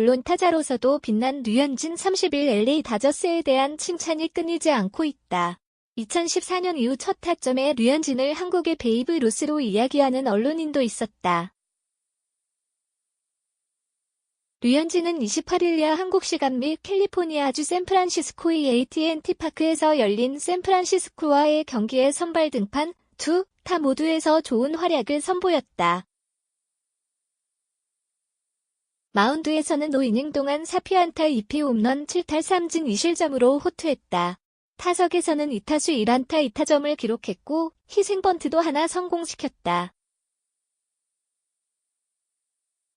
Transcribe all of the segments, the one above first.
물론 타자로서도 빛난 류현진 30일 LA 다저스에 대한 칭찬이 끊이지 않고 있다. 2014년 이후 첫 타점에 류현진을 한국의 베이브 루스로 이야기하는 언론인도 있었다. 류현진은 28일야 한국 시간 및 캘리포니아주 샌프란시스코의 AT&T 파크에서 열린 샌프란시스코와의 경기에 선발 등판 두타 모두에서 좋은 활약을 선보였다. 마운드에서는 5이닝 동안 4피 안타 2피 홈런 7탈 3진 2실점으로 호투했다. 타석에서는 2타수 1안타 2타점을 기록했고 희생번트도 하나 성공시켰다.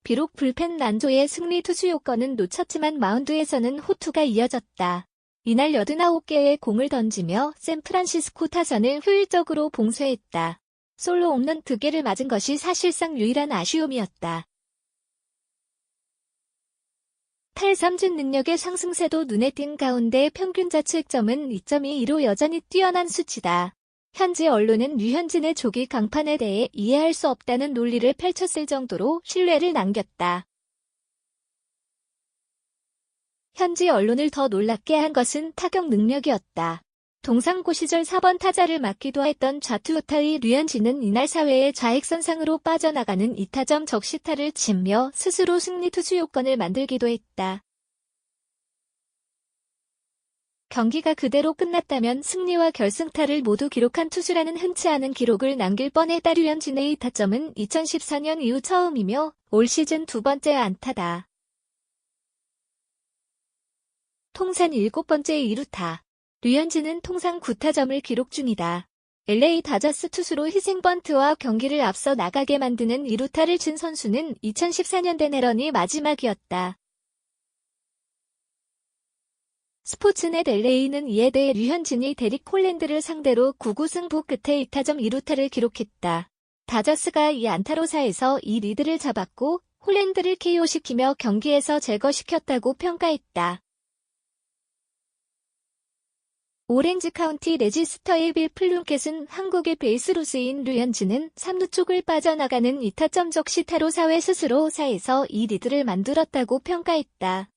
비록 불펜 난조의 승리 투수 요건은 놓쳤지만 마운드에서는 호투가 이어졌다. 이날 89개의 공을 던지며 샌프란시스코 타선을 효율적으로 봉쇄했다. 솔로 홈런 2개를 맞은 것이 사실상 유일한 아쉬움이었다. 탈삼진 능력의 상승세도 눈에 띈 가운데 평균 자책점은 2.22로 여전히 뛰어난 수치다. 현지 언론은 류현진의 조기 강판에 대해 이해할 수 없다는 논리를 펼쳤을 정도로 신뢰를 남겼다. 현지 언론을 더 놀랍게 한 것은 타격 능력이었다. 동상고 시절 4번 타자를 맡기도 했던 좌투우타의 류현진은 이날 사회의 좌익선상으로 빠져나가는 2타점 적시타를 치며 스스로 승리 투수 요건을 만들기도 했다. 경기가 그대로 끝났다면 승리와 결승타를 모두 기록한 투수라는 흔치 않은 기록을 남길 뻔했다. 류현진의 타점은 2014년 이후 처음이며 올 시즌 두 번째 안타다. 통산 7번째 2루타. 류현진은 통상 9타점을 기록 중이다. LA 다저스 투수로 희생번트와 경기를 앞서 나가게 만드는 2루타를 친 선수는 2014년대 내런이 마지막이었다. 스포츠넷 LA는 이에 대해 류현진이 데릭 콜랜드를 상대로 9구 승부 끝에 2타점 2루타를 기록했다. 다저스가 이 안타로사에서 이 리드를 잡았고 홀랜드를 KO시키며 경기에서 제거시켰다고 평가했다. 오렌지 카운티 레지스터의 빌 플룸켓은 한국의 베이스로 쓰인 류현진은 3루 쪽을 빠져나가는 2타점 적시타로 사회 스스로 사에서 이 리드를 만들었다고 평가했다.